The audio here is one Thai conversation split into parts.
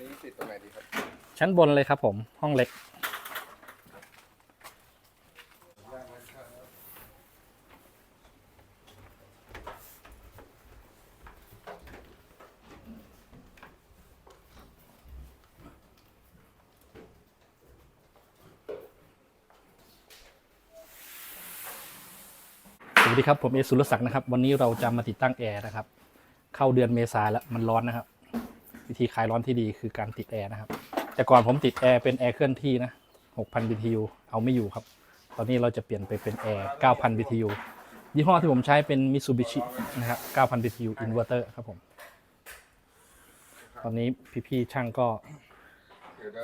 นี้ติดตรงไหนดีครับ ชั้นบนเลยครับผมห้องเล็ก สวัสดีครับ ผมเอสุรศักดิ์นะครับ วันนี้เราจะมาติดตั้งแอร์นะครับ เข้าเดือนเมษาแล้วมันร้อนนะครับ วิธีคลายร้อนที่ดีคือการติดแอร์นะครับ แต่ก่อนผมติดแอร์เป็นแอร์เคลื่อนที่นะ6,000 BTU เอาไม่อยู่ครับ ตอนนี้เราจะเปลี่ยนไปเป็นแอร์9,000 BTU ยี่ห้อที่ผมใช้เป็น Mitsubishi นะครับ9,000 BTU inverter ครับผม ตอนนี้พี่ๆช่างก็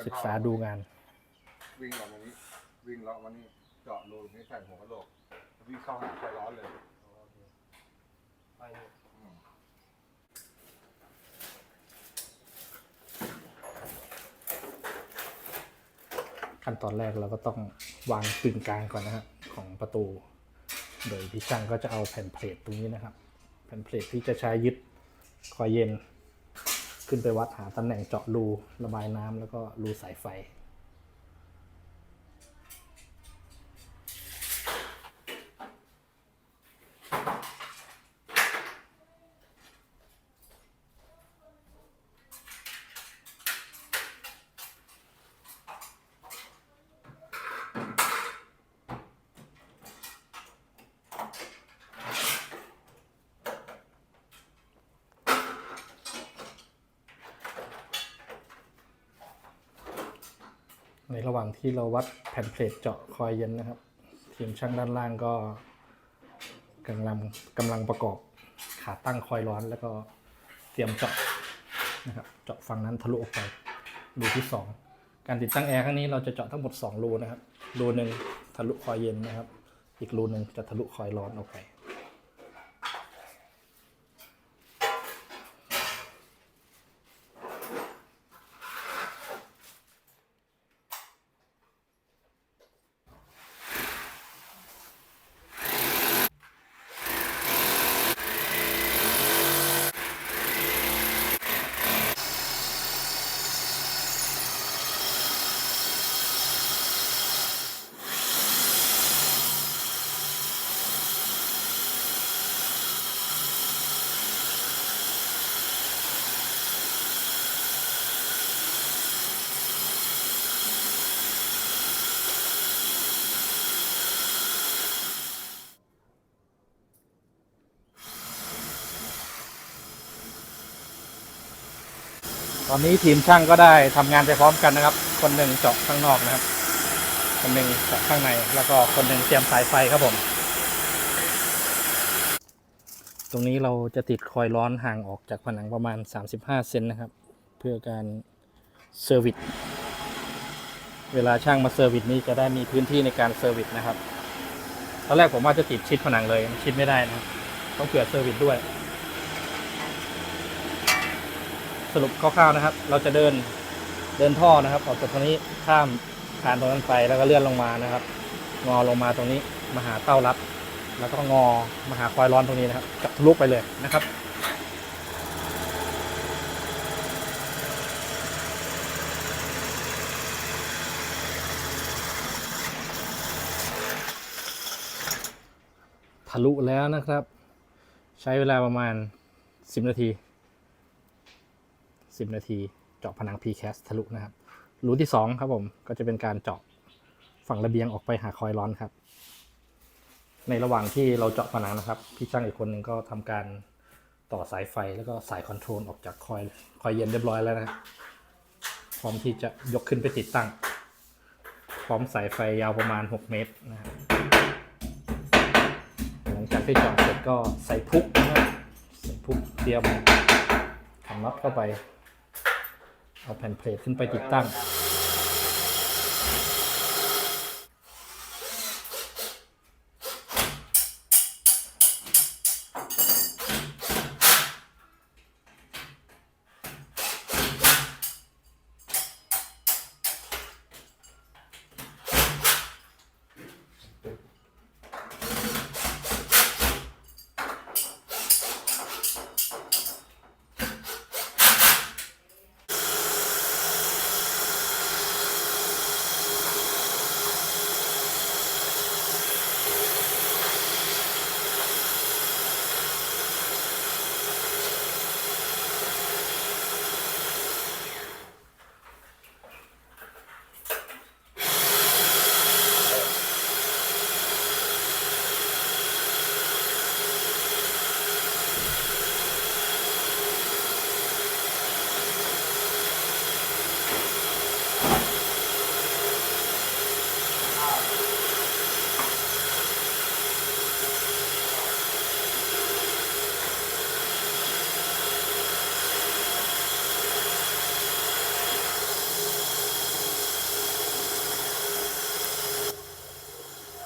ศึกษาดูงาน วิ่งออกมานี้ วิ่งเลาะมานี่เจาะรูนี่ใส่หัวกะโหลกวิ่งเข้าหาไฟร้อนเลย ขั้นตอนแรกเราก็ต้องวางกึ่งกลางก่อนนะครับของประตู โดยพี่ช่างก็จะเอาแผ่นเพลทตรงนี้นะครับ แผ่นเพลทที่จะใช้ยึดคอยเย็น ขึ้นไปวัดหาตำแหน่งเจาะรูระบายน้ำแล้วก็รูสายไฟ ในระหว่างที่เราวัดแผ่นเพลทเจาะคอยเย็นนะครับ ทีมช่างด้านล่างก็กำลังกำลังประกอบขาตั้งคอยร้อนแล้วก็เตรียมเจาะนะครับเจาะฝั่งนั้นทะลุออกไปรูที่ 2 การติดตั้งแอร์ครั้งนี้เราจะเจาะทั้งหมด2รูนะครับรูหนึ่งทะลุคอยเย็นนะครับ อีกรูหนึ่งจะทะลุคอยร้อนออกไป ตอนนี้ทีมช่างก็ได้ทำงานไปพร้อมกันนะครับ คนหนึ่งเจาะข้างนอกนะครับ คนหนึ่งเจาะข้างใน แล้วก็คนหนึ่งเตรียมสายไฟครับผม ตรงนี้เราจะติดคอยล์ร้อนห่างออกจากผนังประมาณ 35 เซนนะครับ เพื่อการเซอร์วิส เวลาช่างมาเซอร์วิสนี้จะได้มีพื้นที่ในการเซอร์วิสนะครับ ตอนแรกผมว่าจะติดชิดผนังเลย ชิดไม่ได้นะ ต้องเผื่อเซอร์วิสด้วย สรุปคร่าวๆนะครับ เราจะเดินเดินท่อนะครับ ออกจากตรงนี้ข้ามคานตรงนั้นไปแล้วก็เลื่อนลงมานะครับ งอลงมาตรงนี้มาหาเต้ารับ แล้วก็งอมาหาควายร้อนตรงนี้นะครับจับทะลุไปเลยนะครับทะลุแล้วนะครับ ใช้เวลาประมาณ 10 นาที 10 นาที เจาะผนัง PCAS ทะลุนะครับรูที่ 2 ครับผมก็จะเป็นการเจาะฝั่งระเบียงออกไปหาคอยล์ร้อนครับ ในระหว่างที่เราเจาะผนังนะครับ พี่ช่างอีกคนหนึ่งก็ทำการต่อสายไฟแล้วก็สายคอนโทรลออกจากคอยคอยเย็นเรียบร้อยแล้วนะครับพร้อมที่จะยกขึ้นไปติดตั้ง พร้อมสายไฟยาวประมาณ 6 เมตรนะครับหลังจากที่เจาะเสร็จก็ใส่พุกนะใส่พุกเตรียมทำน็อตเข้าไป เอาแผ่นเพลทขึ้นไปติดตั้ง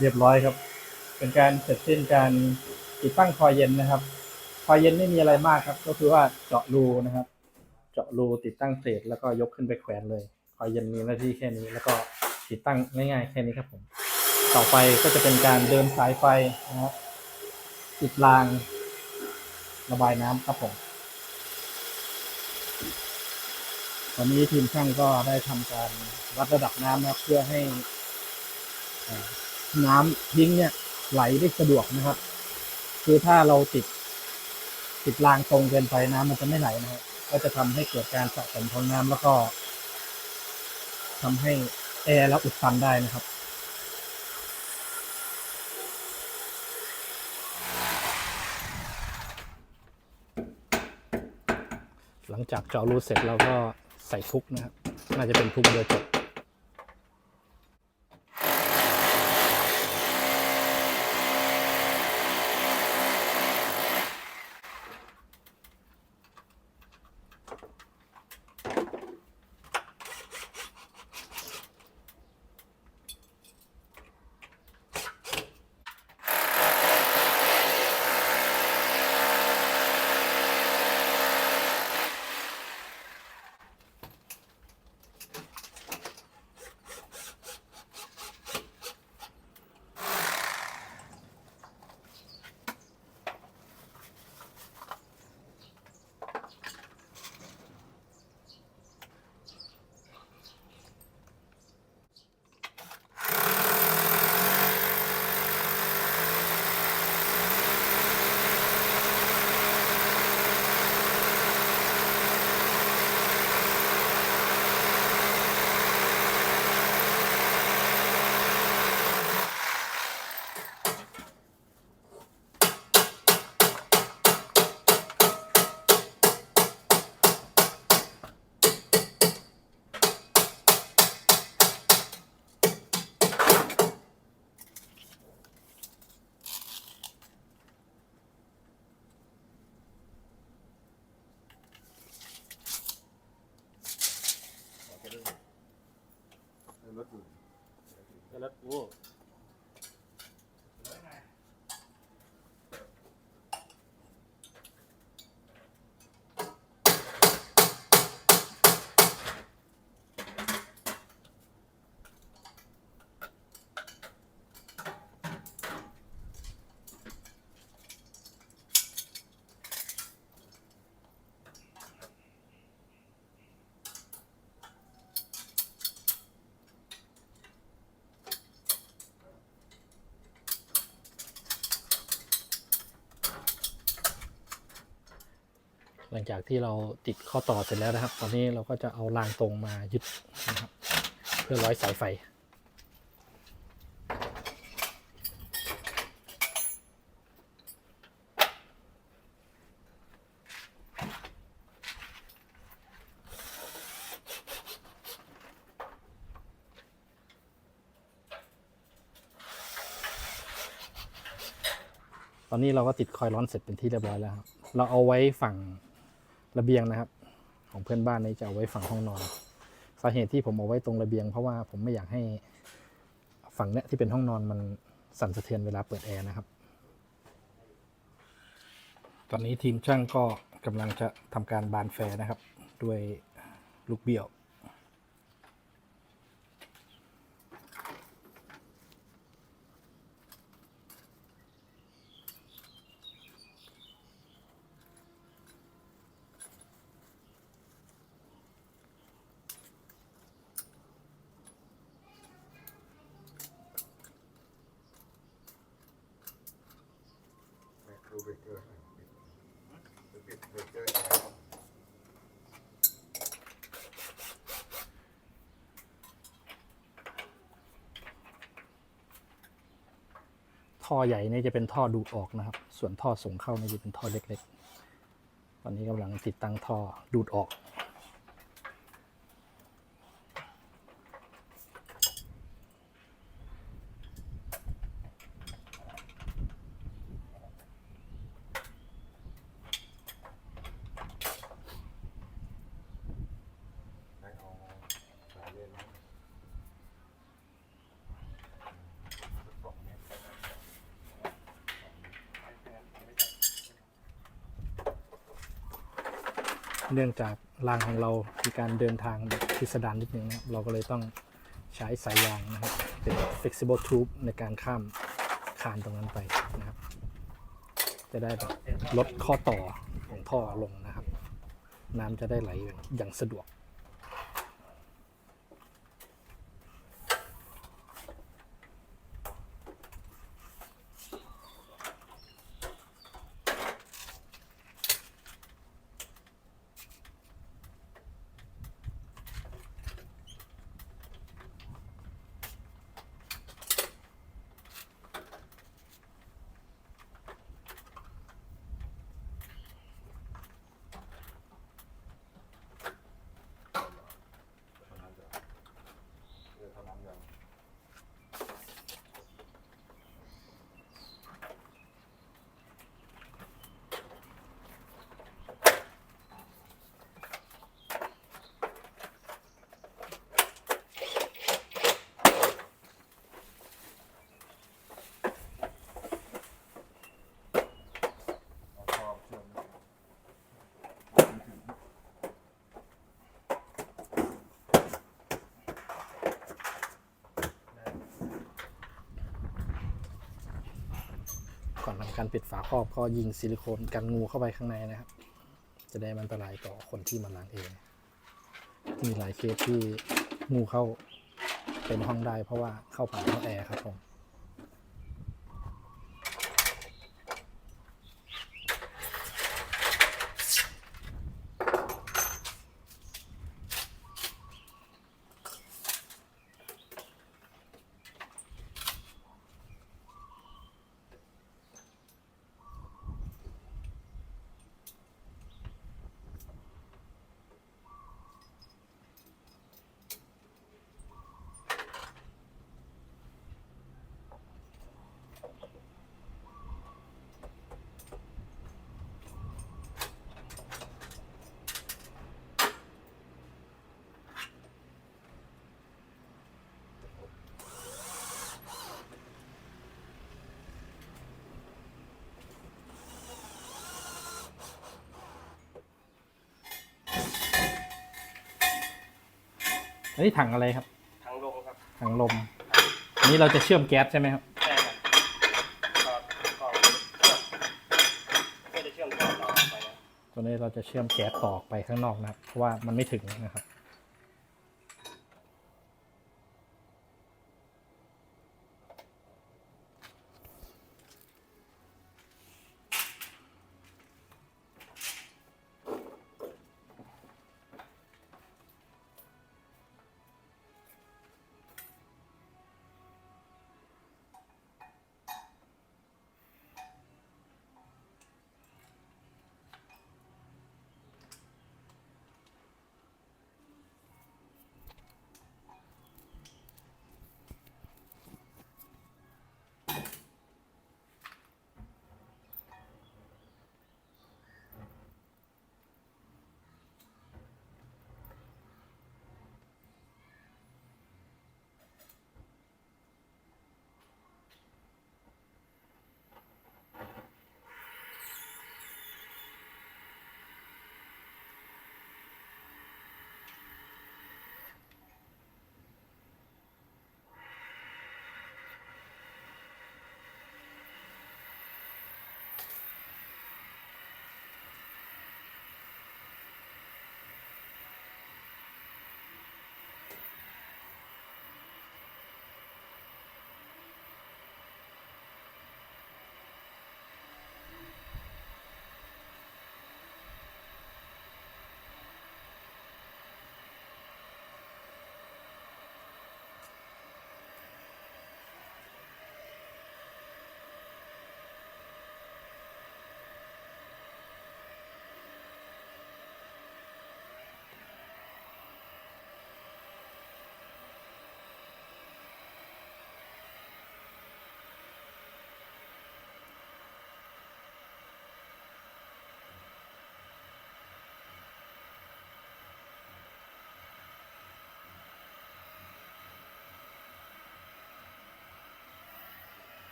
เรียบร้อยครับ เป็นการเสร็จสิ้นการติดตั้งคอยเย็นนะครับ คอยเย็นไม่มีอะไรมากครับ ก็คือว่าเจาะรูนะครับ เจาะรูติดตั้งเศษแล้วก็ยกขึ้นไปแขวนเลย คอยเย็นมีหน้าที่แค่นี้แล้วก็ติดตั้งง่ายๆแค่นี้ครับผม ต่อไปก็จะเป็นการเดินสายไฟนะครับติดราง ระบายน้ำครับผมตอนนี้ทีมช่างก็ได้ทำการวัดระดับน้ำนะครับเพื่อให้ น้ำทิ้งเนี่ยไหลได้สะดวกนะครับ คือถ้าเราติด ติดรางตรงเกินไปน้ำมันจะไม่ไหลนะครับก็จะทำให้เกิดการสะสมของน้ำแล้วก็ทำให้แอร์แล้วอุดตันได้นะครับหลังจากเจาะรูเสร็จเราก็ใส่ทุกนะครับ น่าจะเป็นทุกเบอร์จบ ลังจากที่เราติดข้อต่อเสร็จแล้วนะครับ ตอนนี้เราก็จะเอารางตรงมายึดนะครับ เพื่อร้อยสายไฟตอนนี้เราก็ติดคอยร้อนเสร็จเป็นที่เรียบร้อยแล้วครับ เราเอาไว้ฝั่ง ระเบียงนะครับ ของเพื่อนบ้านนี้จะเอาไว้ฝั่งห้องนอน สาเหตุที่ผมเอาไว้ตรงระเบียง เพราะว่าผมไม่อยากให้ฝั่งเนี้ยที่เป็นห้องนอนมันสั่นสะเทือนเวลาเปิดแอร์นะครับ ตอนนี้ทีมช่างก็กำลังจะทำการบานแฟร์นะครับ ด้วยลูกเบี้ยว ดูเบรกเกอร์ปิดเบรกเกอร์ ท่อใหญ่นี่จะเป็นท่อดูดออกนะครับ ส่วนท่อส่งเข้านี่จะเป็นท่อเล็กๆ ตอนนี้กำลังติดตั้งท่อดูดออก ให้เอาสายเล่นนะสองเมตร เนื่องจากรางของเรามีการเดินทางแบบพิสดารนิดนึงนะครับเราก็เลยต้องใช้สายยางนะครับ เป็น flexible tube ในการข้ามคานตรงนั้นไปนะครับ จะได้แบบลดข้อต่อของท่อลงนะครับ น้ำจะได้ไหลอย่างสะดวก เท่านั้นเดี๋ยวเออเท่านั้นยัง เอาพอเชื่อมนะไม่ถึง การปิดฝาครอบก็ยิงซิลิโคนกันงูเข้าไปข้างในนะครับ จะได้มันอันตรายต่อคนที่มาล้างเอง มีหลายเคสที่งูเข้าเป็นห้องได้เพราะว่าเข้าผ่านห้องแอร์ครับผม อันนี้ถังอะไรครับทางลงครับ ถังลม อันนี้เราจะเชื่อมแก๊สใช่ไหมครับ ใช่ครับก็ก็เชื่อมเพื่อจะเชื่อมต่อต่อไปนะตัวนี้เราจะเชื่อมแก๊สต่อออกไปข้างนอกนะครับ เพราะว่ามันไม่ถึงนะครับ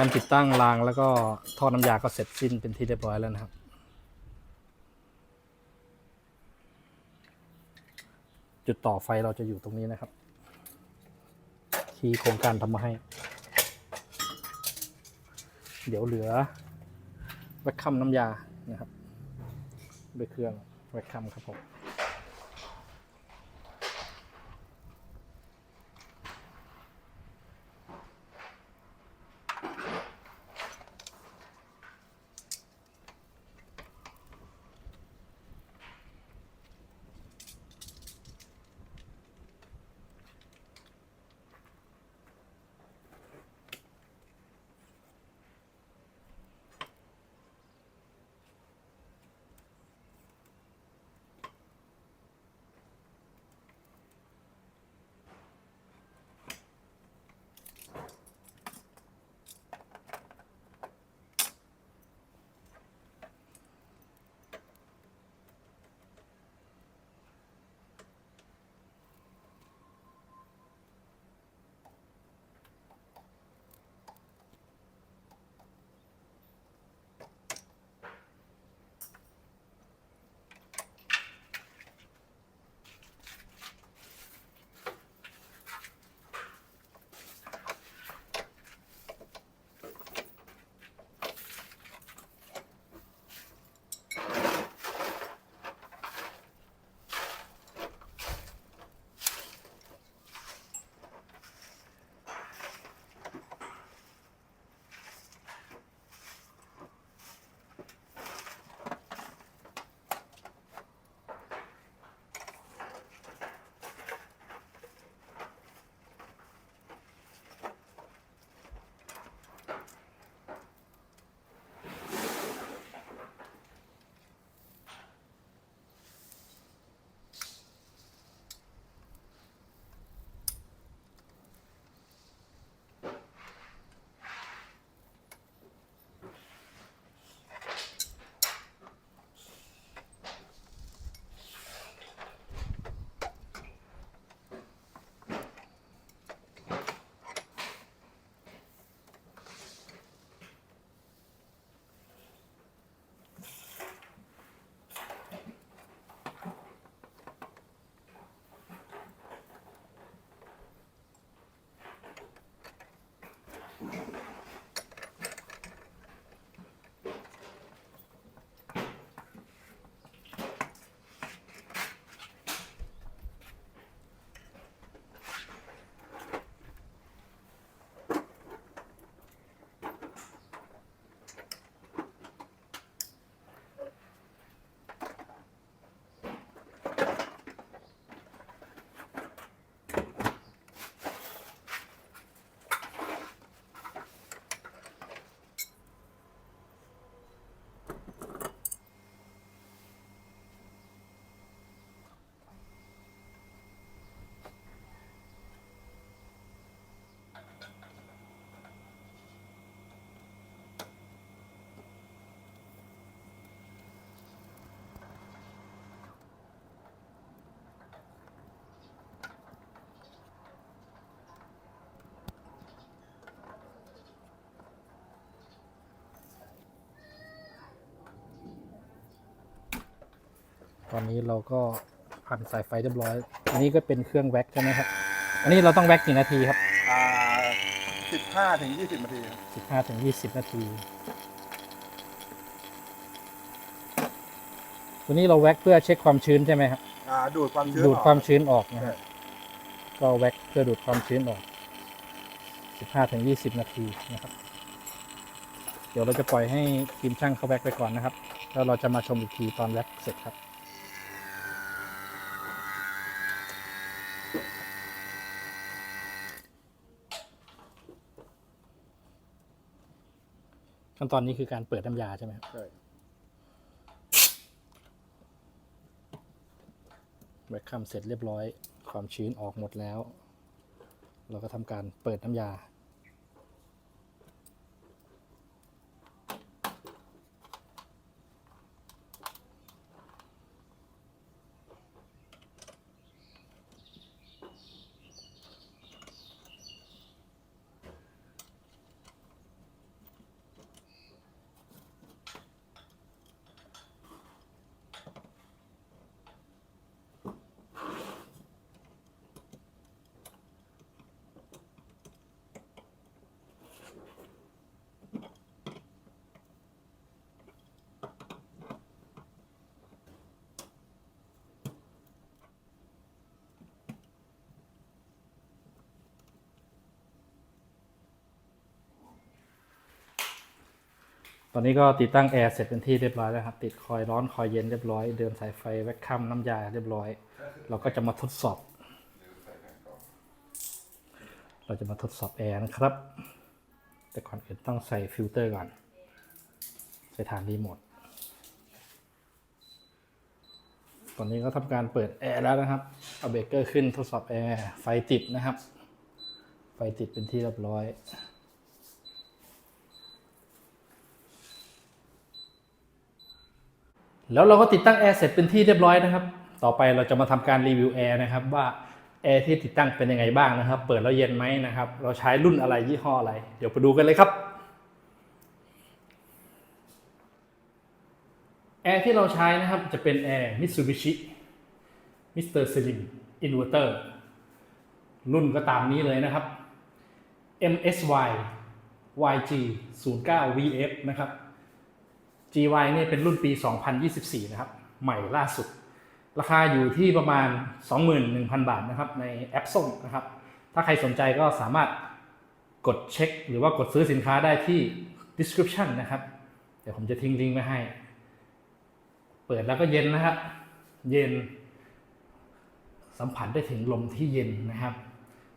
การติดตั้งรางแล้วก็ท่อน้ำยาก็เสร็จสิ้นเป็นที่เรียบร้อยแล้วนะครับ จุดต่อไฟเราจะอยู่ตรงนี้นะครับที่โครงการทำมาให้ เดี๋ยวเหลือแวคคัมน้ำยานะครับด้วยเครื่องแวคคัมครับผม ตอนนี้เราก็พันสายไฟเรียบร้อย อันนี้ก็เป็นเครื่องแว็กใช่ไหมครับ อันนี้เราต้องแว็กกี่นาทีครับอ่าสิบห้าถึงยี่สิบนาทีครับสิบห้าถึงยี่สิบนาทีตัวนี้เราแว็กเพื่อเช็คความชื้นใช่ไหมครับ อ่าดูดความชื้นดูดออกความชื้นออกนะใช่ฮะก็แว็กเพื่อดูดความชื้นออกสิบห้าถึงยี่สิบนาทีนะครับ เดี๋ยวเราจะปล่อยให้ทีมช่างเขาแว็กไปก่อนนะครับ แล้วเราจะมาชมอีกทีตอนแว็กเสร็จครับ ขั้นตอนนี้คือการเปิดน้ำยาใช่ไหมครับใช่แว็กคัมเสร็จเรียบร้อย ความชื้นออกหมดแล้ว เราก็ทำการเปิดน้ำยา ตอนนี้ก็ติดตั้งแอร์เสร็จเป็นที่เรียบร้อยแล้วครับ ติดคอยร้อนคอยเย็นเรียบร้อย เดินสายไฟแวคคัมน้ำยาเรียบร้อย เราก็จะมาทดสอบ เราจะมาทดสอบแอร์นะครับ แต่ก่อนอื่นต้องใส่ฟิลเตอร์ก่อน ใส่ฐานรีโมท ตอนนี้ก็ทำการเปิดแอร์แล้วนะครับ เอาเบรกเกอร์ขึ้นทดสอบแอร์ ไฟติดนะครับ ไฟติดเป็นที่เรียบร้อย แล้วเราก็ติดตั้งแอร์เสร็จเป็นที่เรียบร้อยนะครับ ต่อไปเราจะมาทำการรีวิวแอร์นะครับว่าแอร์ที่ติดตั้งเป็นยังไงบ้างนะครับ เปิดแล้วเย็นไหมนะครับ เราใช้รุ่นอะไรยี่ห้ออะไร เดี๋ยวไปดูกันเลยครับ แอร์ที่เราใช้นะครับจะเป็นแอร์ Mitsubishi Mr. Slim Inverter รุ่นก็ตามนี้เลยนะครับ MSY YG 09 VF นะครับ GY เนี่ยเป็นรุ่นปี 2024 นะครับ ใหม่ล่าสุด ราคาอยู่ที่ประมาณ 21,000 บาทนะครับ ในแอปส่งนะครับ ถ้าใครสนใจก็สามารถกดเช็ค หรือว่ากดซื้อสินค้าได้ที่ description นะครับ เดี๋ยวผมจะทิ้งลิงก์ไว้ให้ เปิดแล้วก็เย็นนะครับ เย็น สัมผัสได้ถึงลมที่เย็นนะครับ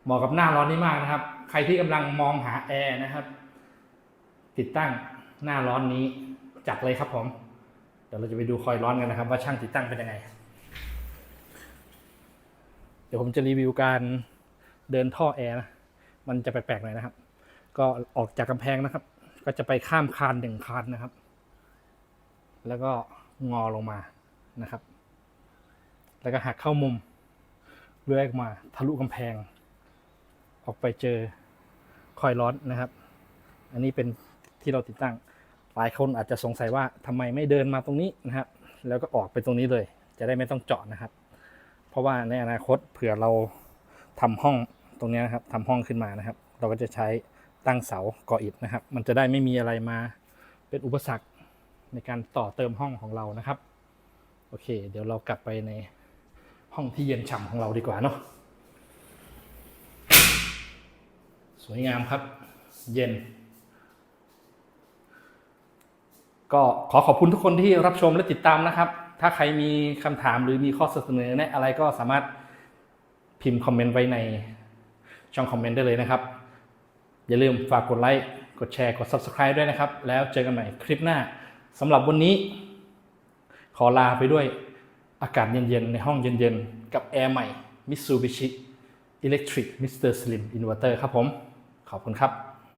เหมาะกับหน้าร้อนนี่มากนะครับ ใครที่กำลังมองหาแอร์นะครับ ติดตั้งหน้าร้อนนี้ จัดเลยครับผมเดี๋ยวเราจะไปดูคอยร้อนกันนะครับ ว่าช่างติดตั้งเป็นยังไง เดี๋ยวผมจะรีวิวการเดินท่อแอร์นะมันจะแปลกๆหน่อยนะครับ ก็ออกจากกำแพงนะครับ ก็จะไปข้ามคานหนึ่งคานนะครับ แล้วก็งอลงมานะครับ แล้วก็หักเข้ามุมเลื่อยออกมาทะลุกำแพง ออกไปเจอคอยร้อนนะครับ อันนี้เป็นที่เราติดตั้ง ลายคนอาจจะสงสัยว่าทำไมไม่เดินมาตรงนี้นะครับ แล้วก็ออกไปตรงนี้เลย จะได้ไม่ต้องเจาะนะครับ เพราะว่าในอนาคตเผื่อเราทำห้องตรงนี้นะครับทำห้องขึ้นมานะครับ เราก็จะใช้ตั้งเสาก่ออิฐนะครับ มันจะได้ไม่มีอะไรมาเป็นอุปสรรคในการต่อเติมห้องของเรานะครับ โอเค เดี๋ยวเรากลับไปในห้องที่เย็นฉ่ำของเราดีกว่าเนาะสวยงามครับ เย็น ก็ขอขอบคุณทุกคนที่รับชมและติดตามนะครับ ถ้าใครมีคำถามหรือมีข้อเสนอแนะอะไรก็สามารถพิมพ์คอมเมนต์ไว้ในช่องคอมเมนต์ได้เลยนะครับ อย่าลืมฝากกดไลค์กดแชร์กด Subscribe ด้วยนะครับ แล้วเจอกันใหม่คลิปหน้าสำหรับวันนี้ ขอลาไปด้วยอากาศเย็นๆ ในห้องเย็นๆ กับแอร์ใหม่ Mitsubishi Electric Mr. Slim Inverter ครับผม ขอบคุณครับ